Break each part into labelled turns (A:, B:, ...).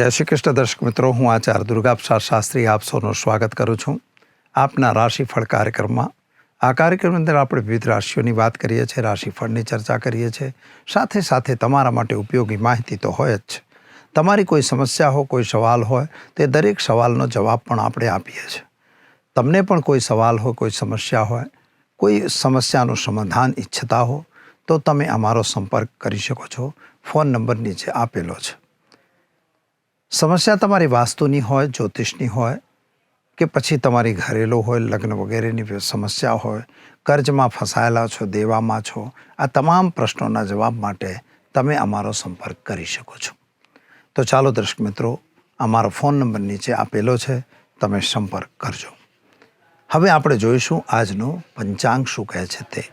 A: જય શ્રી કૃષ્ણ દર્શક મિત્રો, હું આચાર્ય દુર્ગાપ્રસાદ શાસ્ત્રી આપ સૌનું સ્વાગત કરું છું. આપના રાશિફળ કાર્યક્રમમાં આ કાર્યક્રમની અંદર આપણે વિવિધ રાશિઓની વાત કરીએ છીએ, રાશિફળની ચર્ચા કરીએ છીએ. સાથે સાથે તમારા માટે ઉપયોગી માહિતી તો હોય જ છે. તમારી કોઈ સમસ્યા હોય કોઈ સવાલ હોય, તે દરેક સવાલનો જવાબ પણ આપણે આપીએ છીએ. તમને પણ કોઈ સવાલ હોય, કોઈ સમસ્યા હોય, કોઈ સમસ્યાનું સમાધાન ઈચ્છતા હો, તો તમે અમારો સંપર્ક કરી શકો છો. ફોન નંબર નીચે આપેલો છે. સમસ્યા તમારી વાસ્તુની હોય, જ્યોતિષની હોય, કે પછી તમારી ઘરેલું હોય, લગ્ન વગેરેની સમસ્યા હોય, કર્જમાં ફસાયેલા છો, દેવામાં છો, આ તમામ પ્રશ્નોના જવાબ માટે તમે અમારો સંપર્ક કરી શકો છો. તો ચાલો દર્શક મિત્રો, અમારો ફોન નંબર નીચે આપેલો છે, તમે સંપર્ક કરજો. હવે આપણે જોઈશું આજનું પંચાંગ શું કહે છે તે.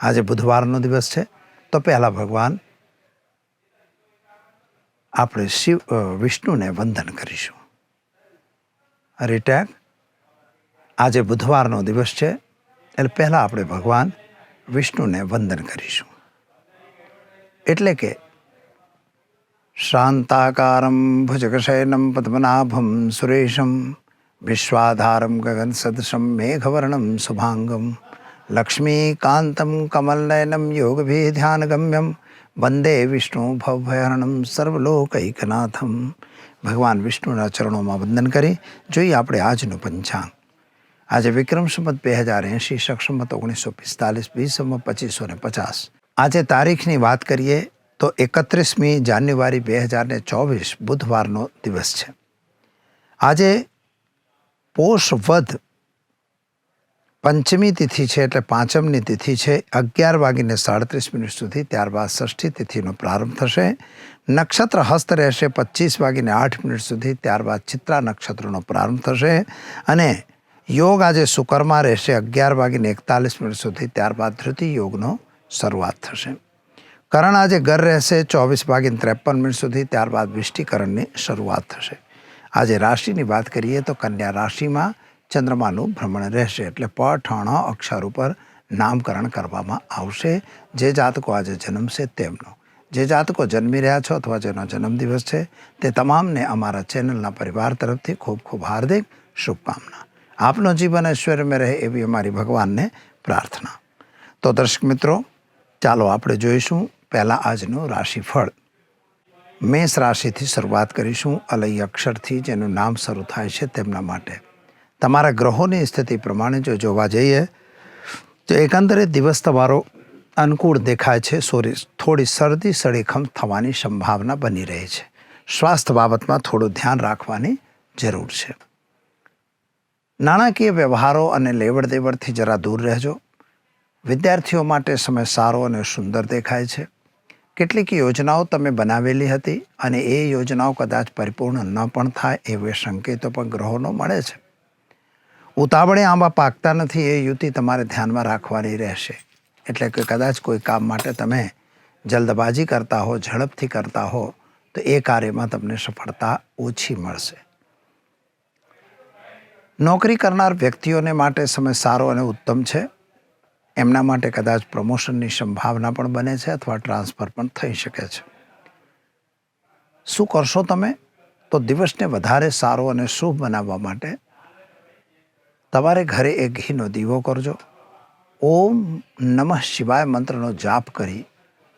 A: આજે બુધવારનો દિવસ છે, તો પહેલાં ભગવાન આપણે શિવ વિષ્ણુને વંદન કરીશું. રિટેક આજે બુધવારનો દિવસ છે, એટલે પહેલાં આપણે ભગવાન વિષ્ણુને વંદન કરીશું. એટલે કે, શાંતાકારમ ભુજગશયનમ પદ્મનાભમ સુરેશમ, વિશ્વાધારમ ગગન સદૃશમ મેઘવર્ણમ શુભાંગમ, લક્ષ્મીકાંતમ કમલનયનમ યોગભેધ્યાનગમ્યમ વંદે વિષ્ણુ ભવભયરણમ સર્વલોકૈકનાથમ. ભગવાન વિષ્ણુના ચરણોમાં વંદન કરી, જોઈએ આપણે આજનું પંચાંગ. આજે વિક્રમ સંમત બે હજાર એંશી સક્ષમત ઓગણીસો પિસ્તાલીસ બીસ સંમત પચીસો ને પચાસ. આજે તારીખની વાત કરીએ તો એકત્રીસમી જાન્યુઆરી બે હજાર ને ચોવીસ બુધવારનો દિવસ છે. આજે પોષ વધ પંચમી તિથિ છે એટલે પાંચમની તિથિ છે. અગિયાર વાગીને સાડત્રીસ મિનિટ સુધી ત્યારબાદ ષષ્ઠી તિથિનો પ્રારંભ થશે. નક્ષત્ર હસ્ત રહેશે પચીસ વાગીને આઠ મિનિટ સુધી ત્યારબાદ ચિત્રા નક્ષત્રનો પ્રારંભ થશે. અને યોગ આજે શુકરમાં રહેશે અગિયાર વાગીને એકતાલીસ મિનિટ સુધી ત્યારબાદ ધૃતિ યોગનો શરૂઆત થશે. કરણ આજે ઘર રહેશે ચોવીસ વાગીને ત્રેપન મિનિટ સુધી ત્યારબાદ વિષ્ટિકરણની શરૂઆત થશે. આજે રાશિની વાત કરીએ તો કન્યા રાશિમાં ચંદ્રમાનું ભ્રમણ રહેશે એટલે પઠણ અક્ષર ઉપર નામકરણ કરવામાં આવશે. જે જાતકો આજે જન્મશે તેમનો. જે જાતકો જન્મી રહ્યા છો અથવા જેનો જન્મદિવસ છે તે તમામને અમારા ચેનલના પરિવાર તરફથી ખૂબ ખૂબ હાર્દિક શુભકામના. આપનો જીવન ઐશ્વર્યમાં રહે એવી અમારી ભગવાનને પ્રાર્થના. તો દર્શક મિત્રો, ચાલો આપણે જોઈશું પહેલાં આજનું રાશિફળ. મેષ રાશિથી શરૂઆત કરીશું. અલય અક્ષરથી જેનું નામ શરૂ થાય છે તેમના માટે. તમારા ગ્રહોની સ્થિતિ પ્રમાણે જો જોવા જઈએ, તો એકંદરે દિવસ તમારો અનુકૂળ દેખાય છે. સોરી, થોડી શરદી સળીખમ થવાની સંભાવના બની રહી છે. સ્વાસ્થ્ય બાબતમાં થોડું ધ્યાન રાખવાની જરૂર છે. નાણાકીય વ્યવહારો અને લેવડ દેવડથી જરા દૂર રહેજો. વિદ્યાર્થીઓ માટે સમય સારો અને સુંદર દેખાય છે. કેટલીક યોજનાઓ તમે બનાવેલી હતી અને એ યોજનાઓ કદાચ પરિપૂર્ણ ન પણ થાય એવા સંકેતો પણ ગ્રહોનો મળે છે. ઉતાવળે આંબા પાકતા નથી એ યુતિ તમારે ધ્યાનમાં રાખવાની રહેશે. એટલે કે કદાચ કોઈ કામ માટે તમે જલ્દબાજી કરતા હો, ઝડપથી કરતા હો, તો એ કાર્યમાં તમને સફળતા ઓછી મળશે. નોકરી કરનાર વ્યક્તિઓને માટે સમય સારો અને ઉત્તમ છે. એમના માટે કદાચ પ્રમોશનની સંભાવના પણ બને છે અથવા ટ્રાન્સફર પણ થઈ શકે છે. શું કરશો તમે? તો દિવસને વધારે સારો અને શુભ બનાવવા માટે તમારે ઘરે એક ઘીનો દીવો કરજો. ઓમ નમઃ શિવાય મંત્રનો જાપ કરી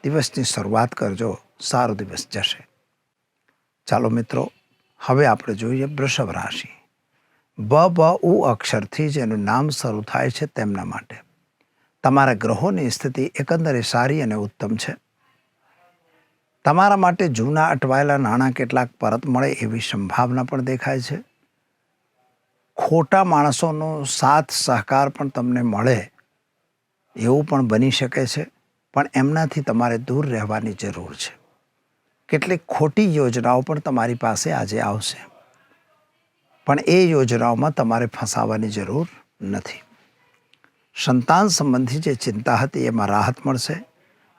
A: દિવસની શરૂઆત કરજો. સારો દિવસ જશે. ચાલો મિત્રો, હવે આપણે જોઈએ વૃષભ રાશિ. બ બ, ઉ અક્ષરથી જેનું નામ શરૂ થાય છે તેમના માટે. તમારા ગ્રહોની સ્થિતિ એકંદરે સારી અને ઉત્તમ છે. તમારા માટે જૂના અટવાયેલા નાણાં કેટલાક પરત મળે એવી સંભાવના પણ દેખાય છે. ખોટા માણસોનો સાથ, સહકાર પણ તમને મળે એવું પણ બની શકે છે, પણ એમનાથી તમારે દૂર રહેવાની જરૂર છે. કેટલીક ખોટી યોજનાઓ પણ તમારી પાસે આજે આવશે. પણ એ યોજનાઓમાં તમારે ફસાવાની જરૂર નથી. સંતાન સંબંધી જે ચિંતા હતી એમાં રાહત મળશે.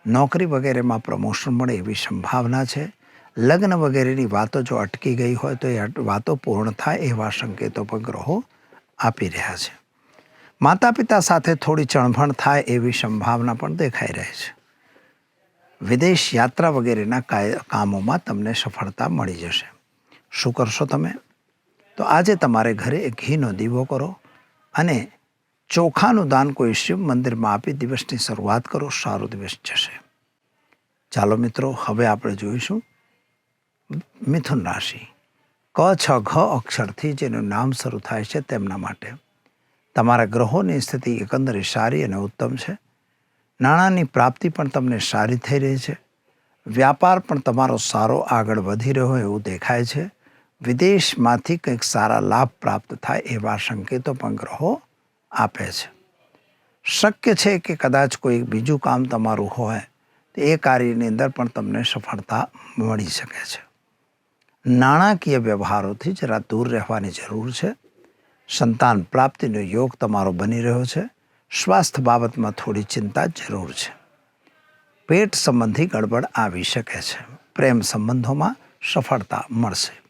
A: નોકરી વગેરેમાં પ્રમોશન મળે એવી સંભાવના છે. લગ્ન વગેરેની વાતો જો અટકી ગઈ હોય તો એ વાતો પૂર્ણ થાય એવા સંકેતો પણ ગ્રહો આપી રહ્યા છે. માતા પિતા સાથે થોડી ચણભણ થાય એવી સંભાવના પણ દેખાઈ રહી છે. વિદેશ યાત્રા વગેરેના કામોમાં તમને સફળતા મળી જશે. શું કરશો તમે? તો આજે તમારે ઘરે ઘીનો દીવો કરો અને ચોખાનું દાન કોઈ શિવ મંદિરમાં આપી દિવસની શરૂઆત કરો, સારો દિવસ જશે. ચાલો મિત્રો, હવે આપણે જોઈશું મિથુન રાશિ. ક, છ, ઘ અક્ષરથી જેનું નામ શરૂ થાય છે તેમના માટે. તમારા ગ્રહોની સ્થિતિ એકંદરે સારી અને ઉત્તમ છે. નાણાંની પ્રાપ્તિ પણ તમને સારી થઈ રહી છે. વ્યાપાર પણ તમારો સારો આગળ વધી રહ્યો એવું દેખાય છે. વિદેશમાંથી કંઈક સારા લાભ પ્રાપ્ત થાય એવા સંકેતો પણ ગ્રહો આપે છે. શક્ય છે કે કદાચ કોઈ બીજું કામ તમારું હોય, તો એ કાર્યની અંદર પણ તમને સફળતા મળી શકે છે. નાણાકીય વ્યવહારોથી જરા દૂર રહેવાની જરૂર છે. સંતાન પ્રાપ્તિનો યોગ તમારો બની રહ્યો છે. સ્વાસ્થ્ય બાબતમાં થોડી ચિંતા જરૂર છે. પેટ સંબંધી ગડબડ આવી શકે છે. પ્રેમ સંબંધોમાં સફળતા મળશે.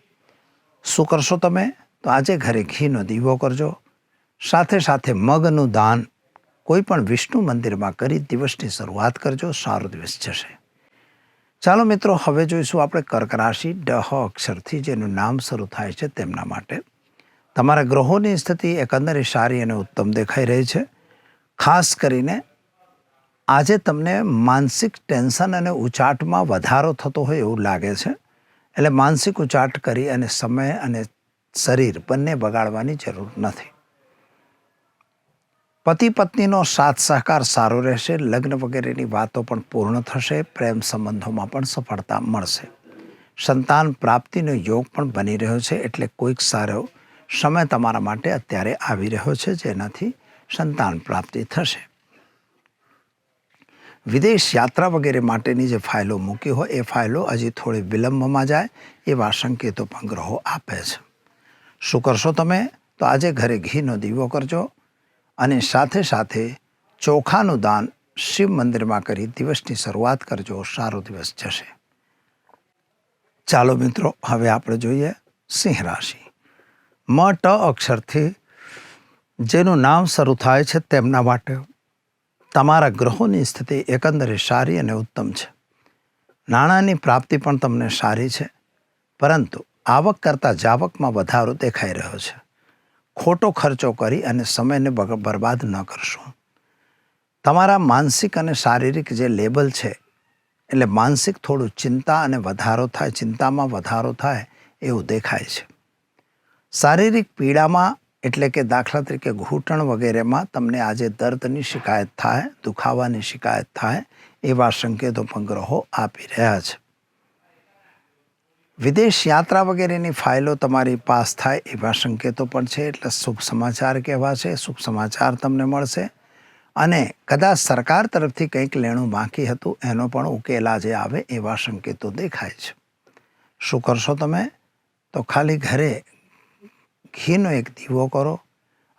A: શું કરશો તમે? તો આજે ઘરે ઘીનો દીવો કરજો. સાથે સાથે મગનું દાન કોઈ પણ વિષ્ણુ મંદિરમાં કરી દિવસની શરૂઆત કરજો. સારો દિવસ જશે. ચાલો મિત્રો, હવે જોઈશું આપણે કર્ક રાશિ ડહ અક્ષરથી જેનું નામ શરૂ થાય છે તેમના માટે. તમારા ગ્રહોની સ્થિતિ એકંદરે સારી અને ઉત્તમ દેખાઈ રહી છે. ખાસ કરીને આજે તમને માનસિક ટેન્શન અને ઉચાટમાં વધારો થતો હોય એવું લાગે છે. એટલે માનસિક ઉચાટ કરી અને સમય અને શરીર બંને બગાડવાની જરૂર નથી. પતિ પત્નીનો સાથ સહકાર સારો રહેશે, લગ્ન વગેરેની વાતો પણ પૂર્ણ થશે, પ્રેમ સંબંધોમાં પણ સફળતા મળશે. સંતાન પ્રાપ્તિનો યોગ પણ બની રહ્યો છે, એટલે કોઈક સારો સમય તમારા માટે અત્યારે આવી રહ્યો છે, જેનાથી સંતાન પ્રાપ્તિ થશે. વિદેશ યાત્રા વગેરે માટેની જે ફાઇલો મૂકી હોય, એ ફાઇલો હજી થોડી વિલંબમાં જાય, એવા સંકેતો પણ ગ્રહો આપે છે. શું કરશો તમે? તો આજે ઘરે ઘીનો દીવો કરજો. અને સાથે સાથે ચોખાનું દાન શિવ મંદિરમાં કરી દિવસની શરૂઆત કરજો. સારો દિવસ જશે. ચાલો મિત્રો, હવે આપણે જોઈએ સિંહ રાશિ. મ, ટ અક્ષરથી જેનું નામ શરૂ થાય છે તેમના માટે તમારા ગ્રહોની સ્થિતિ એકંદરે સારી અને ઉત્તમ છે. નાણાંની પ્રાપ્તિ પણ તમને સારી છે, પરંતુ આવક કરતાં જાવકમાં વધારો દેખાઈ રહ્યો છે. ખોટો ખર્ચો કરી અને સમયને બરબાદ ન કરશો. તમારા માનસિક અને શારીરિક જે લેબલ છે, એટલે માનસિક થોડું ચિંતા અને વધારો થાય, ચિંતામાં વધારો થાય એવું દેખાય છે. શારીરિક પીડામાં, એટલે કે દાખલા તરીકે ઘૂંટણ વગેરેમાં તમને આજે દર્દની શિકાયત થાય, દુખાવાની શિકાયત થાય, એવા સંકેતો પણ ગ્રહો આપી રહ્યા છે. વિદેશ યાત્રા વગેરેની ફાઇલો તમારી પાસ થાય એવા સંકેતો પણ છે, એટલે શુભ સમાચાર કહેવા છે, શુભ સમાચાર તમને મળશે. અને કદાચ સરકાર તરફથી કંઈક લેણું બાકી હતું, એનો પણ ઉકેલ આજે આવે એવા સંકેતો દેખાય છે. શું કરશો તમે? તો ખાલી ઘરે ઘીનો એક દીવો કરો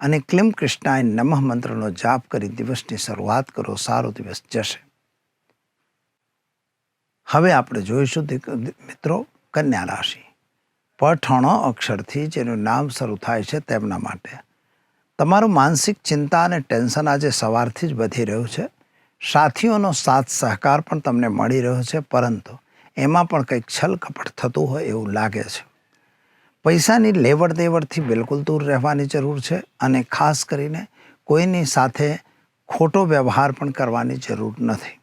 A: અને ક્લિમ કૃષ્ણાય નમઃ મંત્રનો જાપ કરી દિવસની શરૂઆત કરો, સારો દિવસ જશે. હવે આપણે જોઈશું મિત્રો કન્યા રાશિ. પઠણ અક્ષરથી જેનું નામ શરૂ થાય છે તેમના માટે. તમારું માનસિક ચિંતા અને ટેન્શન આજે સવારથી જ વધી રહ્યું છે. સાથીઓનો સાથ સહકાર પણ તમને મળી રહ્યો છે, પરંતુ એમાં પણ કંઈક છલ કપટ થતું હોય એવું લાગે છે. પૈસાની લેવડ દેવડથી બિલકુલ દૂર રહેવાની જરૂર છે અને ખાસ કરીને કોઈની સાથે ખોટો વ્યવહાર પણ કરવાની જરૂર નથી.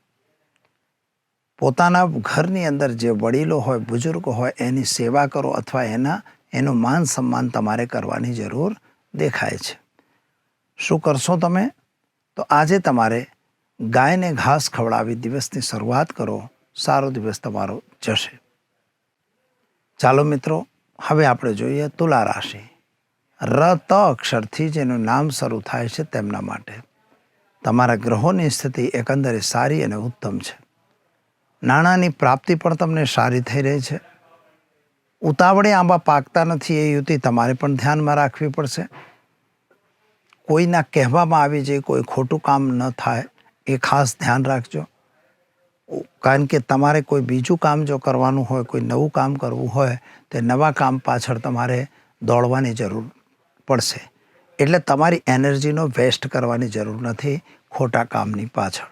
A: પોતાના ઘરની અંદર જે વડીલો હોય, બુઝુર્ગો હોય, એની સેવા કરો અથવા એના, એનું માન સન્માન તમારે કરવાની જરૂર દેખાય છે. શું કરશો તમે? તો આજે તમારે ગાયને ઘાસ ખવડાવી દિવસની શરૂઆત કરો. સારો દિવસ તમારો જશે. ચાલો મિત્રો, હવે આપણે જોઈએ તુલા રાશિ. ર ત અક્ષરથી જેનું નામ શરૂ થાય છે તેમના માટે. તમારા ગ્રહોની સ્થિતિ એકંદરે સારી અને ઉત્તમ છે. નાણાંની પ્રાપ્તિ પણ તમને સારી થઈ રહી છે. ઉતાવળે આંબા પાકતા નથી એ યુતિ તમારે પણ ધ્યાનમાં રાખવી પડશે. કોઈના કહેવામાં આવી જાય, કોઈ ખોટું કામ ન થાય, એ ખાસ ધ્યાન રાખજો. કારણ કે તમારે કોઈ બીજું કામ જો કરવાનું હોય, કોઈ નવું કામ કરવું હોય, તે નવા કામ પાછળ તમારે દોડવાની જરૂર પડશે. એટલે તમારી એનર્જીનો વેસ્ટ કરવાની જરૂર નથી ખોટા કામની પાછળ.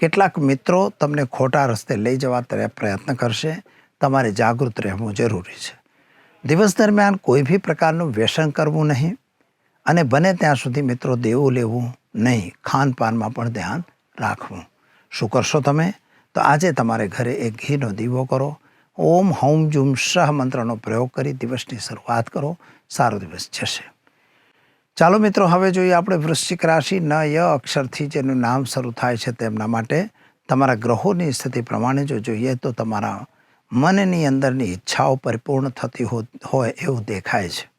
A: કેટલાક મિત્રો તમને ખોટા રસ્તે લઈ જવા પ્રયત્ન કરશે. તમારે જાગૃત રહેવું જરૂરી છે. દિવસ દરમિયાન કોઈ બી પ્રકારનું વ્યસન કરવું નહીં અને બને ત્યાં સુધી મિત્રો દેવું લેવું નહીં. ખાનપાનમાં પણ ધ્યાન રાખવું. શું કરશો તમે? તો આજે તમારે ઘરે એક ઘીનો દીવો કરો. ઓમ હૌમ જુમ સહ મંત્રનો પ્રયોગ કરી દિવસની શરૂઆત કરો. સારો દિવસ જશે. ચાલો મિત્રો, હવે જોઈએ આપણે વૃશ્ચિક રાશિ ન ય અક્ષરથી જેનું નામ શરૂ થાય છે તેમના માટે. તમારા ગ્રહોની સ્થિતિ પ્રમાણે જો જોઈએ તો તમારા મનની અંદરની ઈચ્છાઓ પરિપૂર્ણ થતી હોય એવું દેખાય છે.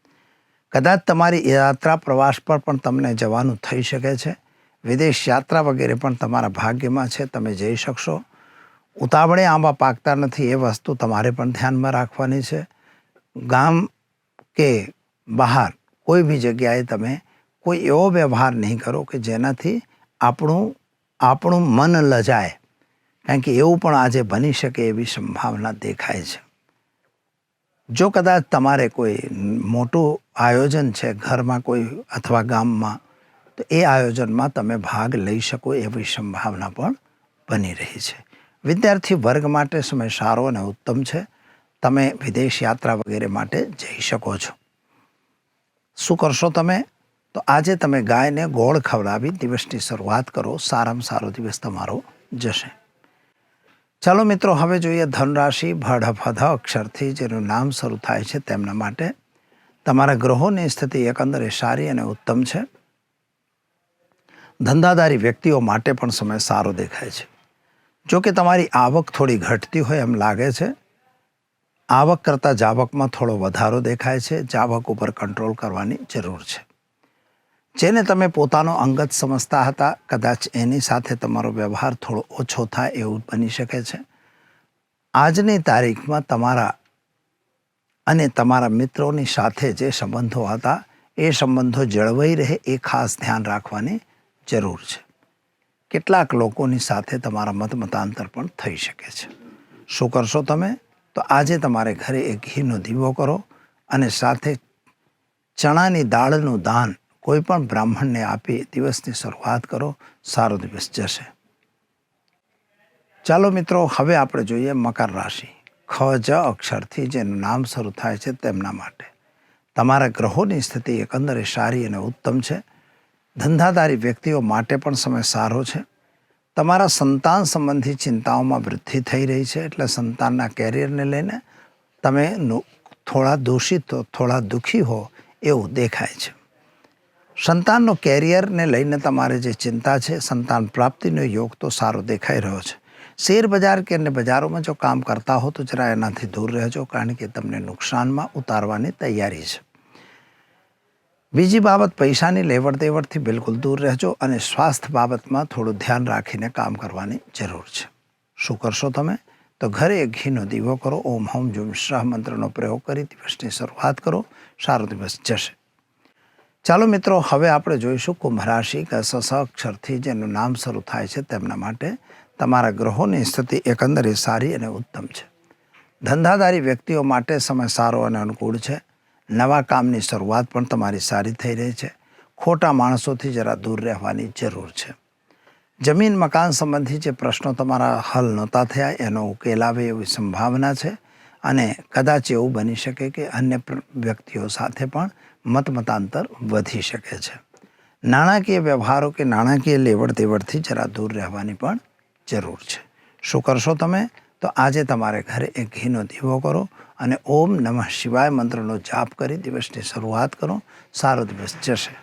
A: કદાચ તમારી યાત્રા પ્રવાસ પર પણ તમને જવાનું થઈ શકે છે. વિદેશ યાત્રા વગેરે પણ તમારા ભાગ્યમાં છે, તમે જઈ શકશો. ઉતાવળે આંબા પાકતા નથી એ વસ્તુ તમારે પણ ધ્યાનમાં રાખવાની છે. ગામ કે બહાર કોઈ બી જગ્યાએ તમે કોઈ એવો વ્યવહાર નહીં કરો કે જેનાથી આપણું આપણું મન લજાય. કારણ કે એવું પણ આજે બની શકે એવી સંભાવના દેખાય છે. જો કદાચ તમારે કોઈ મોટું આયોજન છે ઘરમાં કોઈ અથવા ગામમાં, તો એ આયોજનમાં તમે ભાગ લઈ શકો એવી સંભાવના પણ બની રહી છે. વિદ્યાર્થી વર્ગ માટે સમય સારો અને ઉત્તમ છે. તમે વિદેશ યાત્રા વગેરે માટે જઈ શકો છો. શું કરશો તમે? તો આજે તમે ગાયને ગોળ ખવડાવી દિવસની શરૂઆત કરો. સારામાં સારો દિવસ તમારો જશે. ચાલો મિત્રો, હવે જોઈએ ધનરાશિ, ભડભધ અક્ષરથી જેનું નામ શરૂ થાય છે તેમના માટે. તમારા ગ્રહોની સ્થિતિ એકંદરે સારી અને ઉત્તમ છે. ધંધાદારી વ્યક્તિઓ માટે પણ સમય સારો દેખાય છે. જો કે તમારી આવક થોડી ઘટતી હોય એમ લાગે છે. આવક કરતાં જાવકમાં થોડો વધારો દેખાય છે. જાવક ઉપર કંટ્રોલ કરવાની જરૂર છે. જેને તમે પોતાનો અંગત સમજતા હતા, કદાચ એની સાથે તમારો વ્યવહાર થોડો ઓછો થાય એવું બની શકે છે. આજની તારીખમાં તમારા અને તમારા મિત્રોની સાથે જે સંબંધો હતા, એ સંબંધો જળવાઈ રહે એ ખાસ ધ્યાન રાખવાની જરૂર છે. કેટલાક લોકોની સાથે તમારા મત મતાંતર પણ થઈ શકે છે. શું કરશો તમે? તો આજે તમારે ઘરે એક ઘીનો દીવો કરો અને સાથે ચણાની દાળનું દાન કોઈ પણ બ્રાહ્મણને આપી દિવસની શરૂઆત કરો. સારો દિવસ જશે. ચાલો મિત્રો, હવે આપણે જોઈએ મકર રાશિ. ખ, જ અક્ષરથી જેનું નામ શરૂ થાય છે તેમના માટે. તમારા ગ્રહોની સ્થિતિ એકંદરે સારી અને ઉત્તમ છે. ધંધાદારી વ્યક્તિઓ માટે પણ સમય સારો છે. તમારા સંતાન સંબંધી ચિંતાઓમાં વૃદ્ધિ થઈ રહી છે એટલે સંતાનના કેરિયરને લઈને તમે થોડા દોષિત થોડા દુઃખી હો એવું દેખાય છે. સંતાનનો કેરિયરને લઈને તમારે જે ચિંતા છે, સંતાન પ્રાપ્તિનો યોગ તો સારો દેખાઈ રહ્યો છે. શેર બજાર કે અન્ય બજારોમાં જો કામ કરતા હો તો જરા એનાથી દૂર રહેજો કારણ કે તમને નુકસાનમાં ઉતારવાની તૈયારી છે. બીજી બાબત પૈસાની લેવડ દેવડથી બિલકુલ દૂર રહેજો અને સ્વાસ્થ્ય બાબતમાં થોડું ધ્યાન રાખીને કામ કરવાની જરૂર છે. શું કરશો તમે? તો ઘરે એક ઘીનો દીવો કરો, ઓમ હોમ જુમ શાહ મંત્રનો પ્રયોગ કરી દિવસની શરૂઆત કરો, સારો દિવસ જશે. ચાલો મિત્રો, હવે આપણે જોઈશું કુંભ રાશિ કે અક્ષરથી જેનું નામ શરૂ થાય છે તેમના માટે તમારા ગ્રહોની સ્થિતિ એકંદરે સારી અને ઉત્તમ છે. ધંધાદારી વ્યક્તિઓ માટે સમય સારો અને અનુકૂળ છે. નવા કામની શરૂઆત પણ તમારી સારી થઈ રહી છે. ખોટા માણસોથી જરા દૂર રહેવાની જરૂર છે. જમીન મકાન સંબંધી જે પ્રશ્નો તમારા હલ નહોતા થયા, એનો ઉકેલ આવે એવી સંભાવના છે અને કદાચ એવું બની શકે કે અન્ય વ્યક્તિઓ સાથે પણ મતમતાંતર વધી શકે છે. નાણાકીય વ્યવહારો કે નાણાકીય લેવડ દેવડથી જરા દૂર રહેવાની પણ જરૂર છે. શું કરશો તમે? તો આજે તમારે ઘરે એક ઘીનો દીવો કરો અને ઓમ નમઃ શિવાય મંત્રનો જાપ કરી દિવસની શરૂઆત કરો. સારો દિવસ જશે.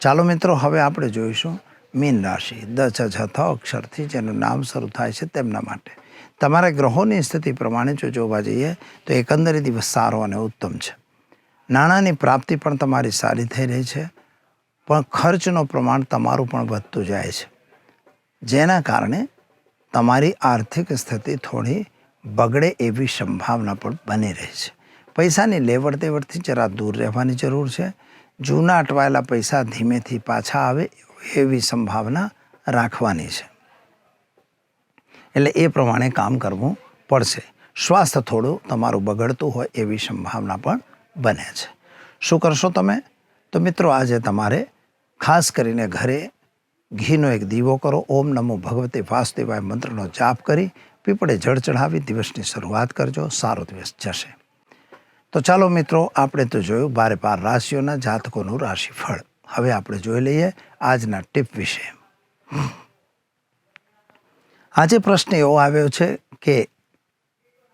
A: ચાલો મિત્રો, હવે આપણે જોઈશું મીન રાશિ. દ છ છ અક્ષરથી જેનું નામ શરૂ થાય છે તેમના માટે. તમારા ગ્રહોની સ્થિતિ પ્રમાણે જો જોવા જઈએ, તો એકંદરે દિવસ સારો અને ઉત્તમ છે. નાણાંની પ્રાપ્તિ પણ તમારી સારી થઈ રહી છે, પણ ખર્ચનું પ્રમાણ તમારું પણ વધતું જાય છે. જેના કારણે તમારી આર્થિક સ્થિતિ થોડી બગડે એવી સંભાવના પણ બની રહી છે. પૈસાની લેવડ દેવડથી જરા દૂર રહેવાની જરૂર છે. જૂના અટવાયેલા પૈસા ધીમેથી પાછા આવે એવી સંભાવના રાખવાની છે. એટલે એ પ્રમાણે કામ કરવું પડશે. સ્વાસ્થ્ય થોડું તમારું બગડતું હોય એવી સંભાવના પણ બને છે. શું કરશો તમે? તો મિત્રો આજે તમારે ખાસ કરીને ઘરે ઘીનો એક દીવો કરો, ઓમ નમો ભગવતે વાસુદેવાય મંત્રનો જાપ કરી, પીપળે જળ ચઢાવી દિવસની શરૂઆત કરજો, સારો દિવસ જશે. તો ચાલો મિત્રો, આપણે તો જોયું બારે બાર રાશિઓના જાતકોનું રાશિફળ. હવે આપણે જોઈ લઈએ આજના ટીપ વિશે. આજે પ્રશ્ન એવો આવ્યો છે કે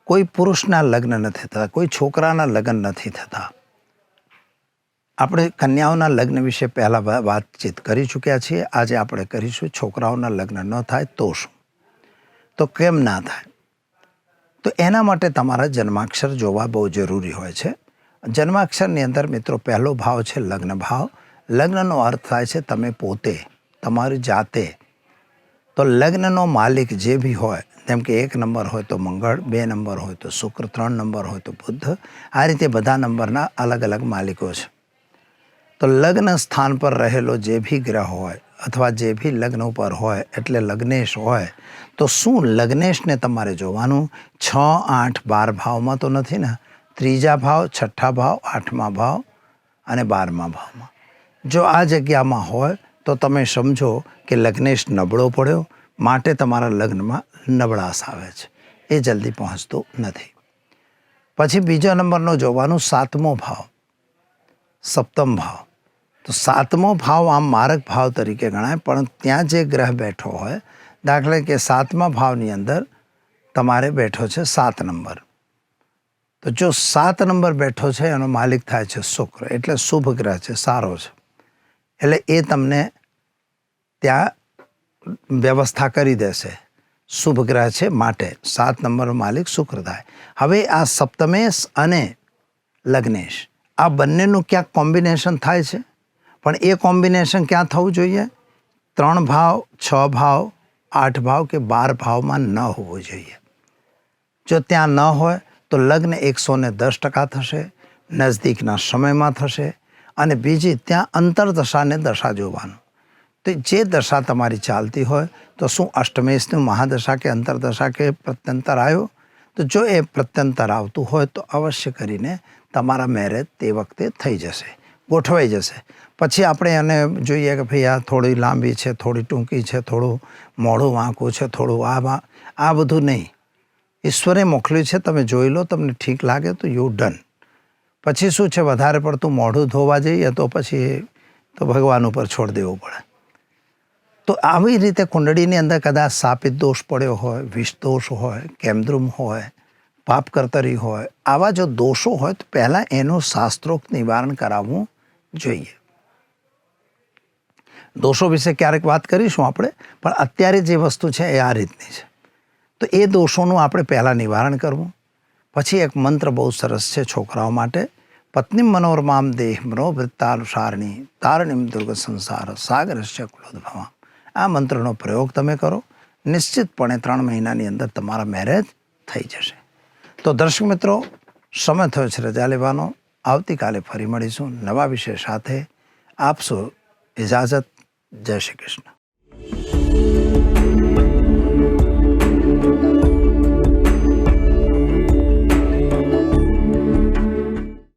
A: કોઈ પુરુષના લગ્ન નથી થતા, કોઈ છોકરાના લગ્ન નથી થતા. આપણે કન્યાઓના લગ્ન વિશે પહેલાં વાતચીત કરી ચૂક્યા છીએ. આજે આપણે કરીશું છોકરાઓના લગ્ન ન થાય તો શું? તો કેમ ના થાય? તો એના માટે તમારા જન્માક્ષર જોવા બહુ જરૂરી હોય છે. જન્માક્ષરની અંદર મિત્રો પહેલો ભાવ છે લગ્ન ભાવ. લગ્નનો અર્થ થાય છે તમે પોતે, તમારી જાતે. તો લગ્નનો માલિક જે બી હોય, જેમ કે એક નંબર હોય તો મંગળ, બે નંબર હોય તો શુક્ર, ત્રણ નંબર હોય તો બુદ્ધ આ રીતે બધા નંબરના અલગ અલગ માલિકો છે. તો લગ્ન સ્થાન પર રહેલો જે ભી ગ્રહ હોય અથવા જે ભી લગ્ન ઉપર હોય, એટલે લગ્નેશ હોય, તો શું લગ્નેશને તમારે જોવાનું? છ, આઠ, બાર ભાવમાં તો નથી ને? ત્રીજા ભાવ, છઠ્ઠા ભાવ, આઠમા ભાવ અને બારમા ભાવમાં. જો આ જગ્યામાં હોય, તો તમે સમજો કે લગ્નેશ નબળો પડ્યો, માટે તમારા લગ્નમાં નબળાશ આવે છે. એ જલ્દી પહોંચતું નથી. પછી બીજા નંબરનો જોવાનું સાતમો ભાવ, સપ્તમ ભાવ. તો સાતમો ભાવ આમ મારક ભાવ તરીકે ગણાય, પણ ત્યાં જે ગ્રહ બેઠો હોય, દાખલા કે સાતમા ભાવની અંદર તમારે બેઠો છે સાત નંબર. તો જો સાત નંબર બેઠો છે, એનો માલિક થાય છે શુક્ર, એટલે શુભ ગ્રહ છે, સારો છે. એટલે એ તમને ત્યાં વ્યવસ્થા કરી દેશે. શુભ ગ્રહ છે માટે, સાત નંબરનો માલિક શુક્ર થાય. હવે આ સપ્તમેશ અને લગ્નેશ, આ બંનેનું ક્યાંક કોમ્બિનેશન થાય છે? પણ એ કોમ્બિનેશન ક્યાં થવું જોઈએ? ત્રણ ભાવ, છ ભાવ, આઠ ભાવ કે બાર ભાવમાં ન હોવું જોઈએ. જો ત્યાં ન હોય, તો લગ્ન એકસો ને દસ ટકા થશે, નજદીકના સમયમાં થશે અને બીજી ત્યાં અંતરદશાને દશા જોવાનું. તો જે દશા તમારી ચાલતી હોય, તો શું અષ્ટમેશનું મહાદશા કે અંતરદશા કે પ્રત્યંતર આવ્યો? તો જો એ પ્રત્યંતર આવતું હોય, તો અવશ્ય કરીને તમારા મેરેજ તે વખતે થઈ જશે, ગોઠવાઈ જશે. પછી આપણે એને જોઈએ કે ભાઈ આ થોડી લાંબી છે, થોડી ટૂંકી છે, થોડું મોઢું વાંકું છે, થોડું આ આ બધું નહીં. ઈશ્વરે મોકલ્યું છે, તમે જોઈ લો, તમને ઠીક લાગે તો યુ ડન પછી શું છે, વધારે પડતું મોઢું ધોવા જઈએ તો પછી તો ભગવાન ઉપર છોડ દેવું પડે. તો આવી રીતે કુંડળીની અંદર કદાચ સાપિત દોષ પડ્યો હોય, વિષ દોષ હોય, કેમદ્રુમ હોય, પાપ કરતરી હોય, આવા જો દોષો હોય તો પહેલાં એનું શાસ્ત્રોક્ત નિવારણ કરાવવું જોઈએ. દોષો વિશે ક્યારેક વાત કરીશું આપણે, પણ અત્યારે જે વસ્તુ છે એ આ રીતની છે. તો એ દોષોનું આપણે પહેલાં નિવારણ કરવું. પછી એક મંત્ર બહુ સરસ છે છોકરાઓ માટે. પત્ની મનોરમામ દેહ મનોવૃત્તાનુસારણી તારણીમ દુર્ગ સંસાર સાગરસ્ય કુલોદ્ભવા આ મંત્રનો પ્રયોગ તમે કરો. નિશ્ચિતપણે ત્રણ મહિનાની અંદર તમારા મેરેજ થઈ જશે. તો દર્શક મિત્રો, સમય થયો છે રજા લેવાનો. આવતીકાલે ફરી મળીશું નવા વિષય સાથે. આપશો ઇજાજત જય શ્રી કૃષ્ણ.